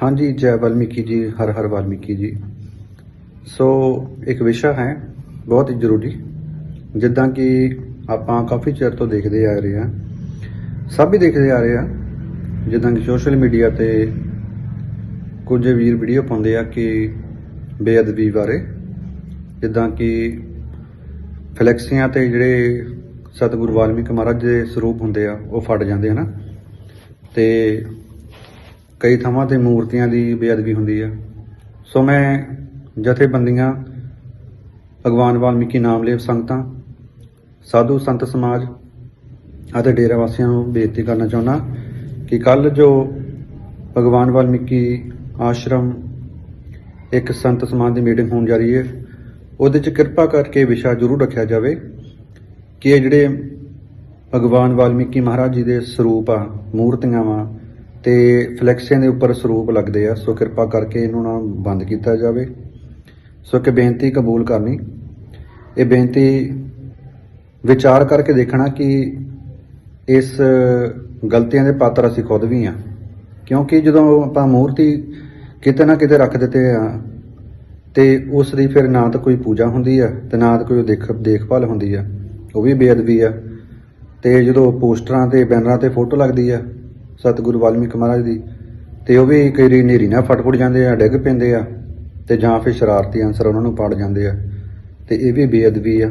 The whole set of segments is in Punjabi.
ਹਾਂਜੀ, ਜੈ ਵਾਲਮੀਕੀ ਜੀ, ਹਰ ਹਰ ਵਾਲਮੀਕੀ ਜੀ। ਸੋ, ਇੱਕ ਵਿਸ਼ਾ ਹੈ, ਬਹੁਤ ਹੀ ਜ਼ਰੂਰੀ। ਜਿੱਦਾਂ ਕਿ ਆਪਾਂ ਕਾਫੀ ਚਿਰ ਤੋਂ ਦੇਖਦੇ ਆ ਰਹੇ ਹਾਂ, ਸਭ ਹੀ ਦੇਖਦੇ ਆ ਰਹੇ ਆ ਜਿੱਦਾਂ ਕਿ ਸੋਸ਼ਲ ਮੀਡੀਆ ਤੇ ਕੁਝ ਵੀਰ ਵੀਡੀਓ ਪਾਉਂਦੇ ਆ ਕਿ ਬੇਅਦਬੀ ਬਾਰੇ, ਜਿੱਦਾਂ ਕਿ ਫਲੈਕਸੀਆਂ ਤੇ ਜਿਹੜੇ ਸਤਿਗੁਰੂ ਵਾਲਮੀਕ ਮਹਾਰਾਜ ਦੇ ਸਰੂਪ ਹੁੰਦੇ ਆ, ਉਹ ਫਟ ਜਾਂਦੇ ਹਨਾ ਤੇ ਕਈ ਥਾਵਾਂ ਤੇ ਮੂਰਤੀਆਂ ਦੀ ਬੇਅਦਬੀ ਹੁੰਦੀ ਆ। ਸੋ ਮੈਂ ਜਥੇਬੰਦੀਆਂ, ਭਗਵਾਨ ਵਾਲਮੀਕੀ ਨਾਮਲੇਵ ਸੰਗਤਾਂ, ਸਾਧੂ ਸੰਤ ਸਮਾਜ ਅਤੇ ਡੇਰਾ ਵਾਸੀਆਂ ਨੂੰ ਬੇਨਤੀ ਕਰਨਾ ਚਾਹੁੰਦਾ ਕਿ ਕੱਲ ਜੋ ਭਗਵਾਨ ਵਾਲਮੀਕੀ ਆਸ਼ਰਮ ਇੱਕ ਸੰਤ ਸਮਾਜ ਦੀ ਮੀਟਿੰਗ ਹੋਣ ਜਾ ਰਹੀ ਹੈ, ਉਹਦੇ 'ਚ ਕਿਰਪਾ ਕਰਕੇ ਵਿਸ਼ਾ ਜ਼ਰੂਰ ਰੱਖਿਆ ਜਾਵੇ ਕਿ ਇਹ ਜਿਹੜੇ ਭਗਵਾਨ ਵਾਲਮੀਕੀ ਮਹਾਰਾਜ ਜੀ ਦੇ ਸਰੂਪ ਆ, ਮੂਰਤੀਆਂ ਵਾ ਤੇ ਫਲੈਕਸੀਆਂ ਦੇ ਉੱਪਰ ਸਰੂਪ ਲੱਗਦੇ ਆ, ਸੋ ਕਿਰਪਾ ਕਰਕੇ ਇਹਨੂੰ ਨਾ ਬੰਦ ਕੀਤਾ ਜਾਵੇ। ਸੋ ਕਿ ਬੇਨਤੀ ਕਬੂਲ ਕਰਨੀ, ਇਹ ਬੇਨਤੀ ਵਿਚਾਰ ਕਰਕੇ ਦੇਖਣਾ ਕਿ ਇਸ ਗਲਤੀਆਂ ਦੇ ਪਾਤਰ ਅਸੀਂ ਖੁਦ ਵੀ ਆ। ਕਿਉਂਕਿ ਜਦੋਂ ਆਪਾਂ ਮੂਰਤੀ ਕਿਤੇ ਨਾ ਕਿਤੇ ਰੱਖ ਦਿੱਤੇ ਆ, ਤੇ ਉਸ ਦੀ ਫਿਰ ਨਾ ਤਾਂ ਕੋਈ ਪੂਜਾ ਹੁੰਦੀ ਆ, ਤੇ ਨਾ ਤਾਂ ਕੋਈ ਦੇਖ ਦੇਖਭਾਲ ਹੁੰਦੀ ਆ। ਉਹ ਵੀ ਬੇਅਦਬੀ ਆ। ਤੇ ਜਦੋਂ ਪੋਸਟਰਾਂ ਤੇ ਬੈਨਰਾਂ ਤੇ ਫੋਟੋ ਲੱਗਦੀ ਆ ਸਤਿਗੁਰੂ ਵਾਲਮੀਕ ਮਹਾਰਾਜ ਦੀ, ਤੇ ਉਹ ਵੀ ਕਈ ਵਾਰੀ ਨੇਰੀ ਨਾਲ ਫਟ ਫੁੱਟ ਜਾਂਦੇ ਆ, ਡਿੱਗ ਪੈਂਦੇ ਆ, ਤੇ ਜਾਂ ਫਿਰ ਸ਼ਰਾਰਤੀ ਅਨਸਰ ਉਹਨਾਂ ਨੂੰ ਪਾੜ ਜਾਂਦੇ ਆ, ਤੇ ਇਹ ਵੀ ਬੇਅਦਬੀ ਆ।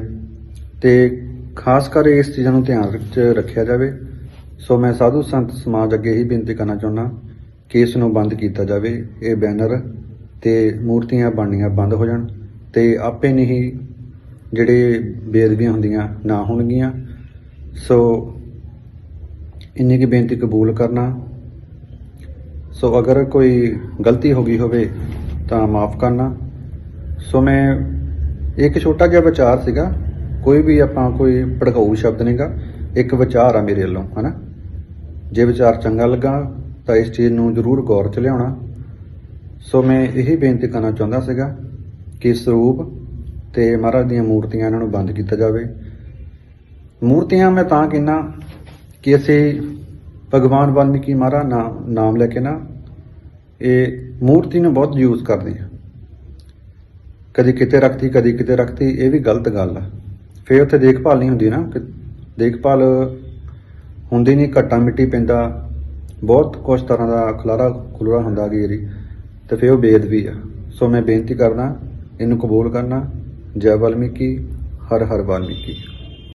ਤੇ ਖਾਸ ਕਰ ਇਸ ਚੀਜ਼ਾਂ ਨੂੰ ਧਿਆਨ ਵਿੱਚ ਰੱਖਿਆ ਜਾਵੇ, ਸੋ ਮੈਂ ਸਾਧੂ ਸੰਤ ਸਮਾਜ ਅੱਗੇ ਹੀ ਬੇਨਤੀ ਕਰਨਾ ਚਾਹੁੰਦਾ ਕਿ ਇਸ ਨੂੰ ਬੰਦ ਕੀਤਾ ਜਾਵੇ, ਇਹ ਬੈਨਰ ਤੇ ਮੂਰਤੀਆਂ ਬਣਨੀਆਂ ਬੰਦ ਹੋ ਜਾਣ, ਤੇ ਆਪੇ ਨਹੀਂ ਜਿਹੜੇ ਬੇਅਦਬੀਆਂ ਹੁੰਦੀਆਂ ਨਾ ਹੋਣਗੀਆਂ। ਸੋ ਇੰਨੀ ਕੀ ਬੇਨਤੀ ਕਬੂਲ ਕਰਨਾ। ਸੋ ਅਗਰ ਕੋਈ ਗਲਤੀ ਹੋ ਗਈ ਹੋਵੇ ਤਾਂ ਮਾਫ ਕਰਨਾ। ਸੋ ਮੈਂ ਇੱਕ ਛੋਟਾ ਜਿਹਾ ਵਿਚਾਰ ਸੀਗਾ, ਕੋਈ ਵੀ ਆਪਾਂ ਕੋਈ ਭੜਕਾਊ ਸ਼ਬਦ ਨਹੀਂਗਾ ਇੱਕ ਵਿਚਾਰ ਆ ਮੇਰੇ ਵੱਲੋਂ, ਹਨਾ। ਜੇ ਵਿਚਾਰ ਚੰਗਾ ਲੱਗਾ ਤਾਂ ਇਸ ਚੀਜ਼ ਨੂੰ ਜ਼ਰੂਰ ਗੌਰ ਚ ਲਿਆਉਣਾ। ਸੋ ਮੈਂ ਇਹੀ ਬੇਨਤੀ ਕਰਨਾ ਚਾਹੁੰਦਾ ਸੀਗਾ ਕਿ ਸਰੂਪ ਤੇ ਮਹਾਰਾਜ ਦੀਆਂ ਮੂਰਤੀਆਂ ਇਹਨਾਂ ਨੂੰ ਬੰਦ ਕੀਤਾ ਜਾਵੇ। ਮੂਰਤੀਆਂ ਮੈਂ ਤਾਂ ਕਿੰਨਾ ਕਿ ਅਸੀਂ ਭਗਵਾਨ ਵਾਲਮੀਕੀ ਮਹਾਰਾਜ ਨਾਮ ਨਾਮ ਲੈ ਕੇ ਨਾ ਇਹ ਮੂਰਤੀ ਨੂੰ ਬਹੁਤ ਯੂਜ਼ ਕਰਦੇ ਆ ਕਦੀ ਕਿਤੇ ਰੱਖਤੀ, ਕਦੀ ਕਿਤੇ ਰੱਖਤੀ, ਇਹ ਵੀ ਗਲਤ ਗੱਲ ਆ। ਫਿਰ ਉੱਥੇ ਦੇਖਭਾਲ ਨਹੀਂ ਹੁੰਦੀ ਨਾ। ਦੇਖਭਾਲ ਹੁੰਦੀ ਨਹੀਂ, ਘੱਟਾ ਮਿੱਟੀ ਪੈਂਦਾ। ਬਹੁਤ ਕੁਝ ਤਰ੍ਹਾਂ ਦਾ ਖਲਾਰਾ ਖੁਲਰਾ ਹੁੰਦਾ ਗੇਰੀ ਤੇ ਫਿਰ ਉਹ ਬੇਅਦਬੀ ਆ। ਸੋ ਮੈਂ ਬੇਨਤੀ ਕਰਦਾ, ਇਹਨੂੰ ਕਬੂਲ ਕਰਨਾ। ਜੈ ਵਾਲਮੀਕੀ, ਹਰ ਹਰ ਵਾਲਮੀਕੀ।